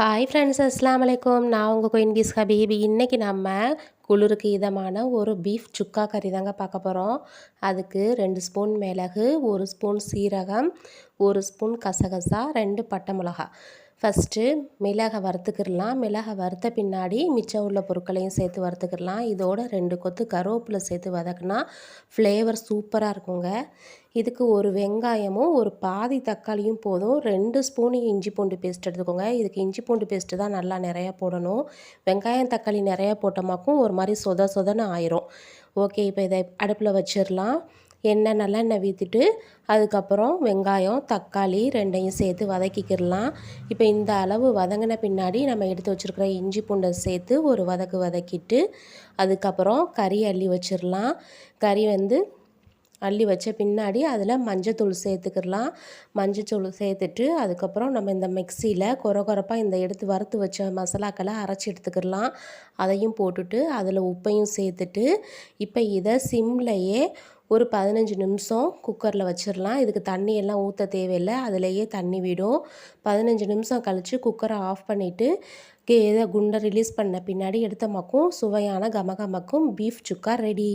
Hi friends அஸ்லாம் வலைக்கம் நான் உங்கள் குயின் பீஸ் ஹபீபி இன்றைக்கி நம்ம குளிருக்கு இதமான ஒரு பீஃப் சுக்கா கறி தாங்க பார்க்க போகிறோம் அதுக்கு ரெண்டு ஸ்பூன் மிளகு ஒரு ஸ்பூன் சீரகம் ஒரு ஸ்பூன் கசகசா ரெண்டு பட்டை மிளகா ஃபஸ்ட்டு மிளகை வறுத்துக்கிடலாம். மிளகை வறுத்த பின்னாடி மிச்சம் உள்ள பொருட்களையும் சேர்த்து வறுத்துக்கிடலாம். இதோட ரெண்டு கொத்து கருவேப்பிலை சேர்த்து வதக்குனா ஃப்ளேவர் சூப்பராக இருக்குங்க. இதுக்கு ஒரு வெங்காயமும் ஒரு பாதி தக்காளியும் போதும். ரெண்டு ஸ்பூன் இஞ்சி பூண்டு பேஸ்ட் எடுத்துக்கோங்க. இதுக்கு இஞ்சி பூண்டு பேஸ்ட்டு தான் நல்லா நிறையா போடணும். வெங்காயம் தக்காளி நிறையா போட்டோமாக்கும் ஒரு மாதிரி சொத சொதன்னு ஆயிரும். ஓகே இப்போ இதை அடுப்பில் வச்சிடலாம். எண்ணெய் நல்லா வீற்றிட்டு அதுக்கப்புறம் வெங்காயம் தக்காளி ரெண்டையும் சேர்த்து வதக்கிக்கிடலாம். இப்போ இந்த அளவு வதங்கின பின்னாடி நம்ம எடுத்து வச்சுருக்கிற இஞ்சி பூண்டை சேர்த்து ஒரு வதக்கு வதக்கிட்டு அதுக்கப்புறம் கறி அள்ளி வச்சிடலாம். கறி வந்து அள்ளி வச்ச பின்னாடி அதில் மஞ்சத்தூள் சேர்த்துக்கிடலாம். மஞ்சத்தூள் சேர்த்துட்டு அதுக்கப்புறம் நம்ம இந்த மிக்சியில் குறை குறைப்பாக இந்த எடுத்து வறுத்து வச்ச மசாலாக்களை அரைச்சி எடுத்துக்கிடலாம். அதையும் போட்டுட்டு அதில் உப்பையும் சேர்த்துட்டு இப்போ இதை சிம்லையே ஒரு பதினஞ்சு நிமிஷம் குக்கரில் வச்சிடலாம். இதுக்கு தண்ணி எல்லாம் ஊற்ற தேவையில்லை. அதிலேயே தண்ணி விடும். பதினஞ்சு நிமிஷம் கழித்து குக்கரை ஆஃப் பண்ணிவிட்டு இதை குண்டை ரிலீஸ் பண்ண பின்னாடி எடுத்த மக்கும் சுவையான கமகமக்கும் பீஃப் சுக்கா ரெடி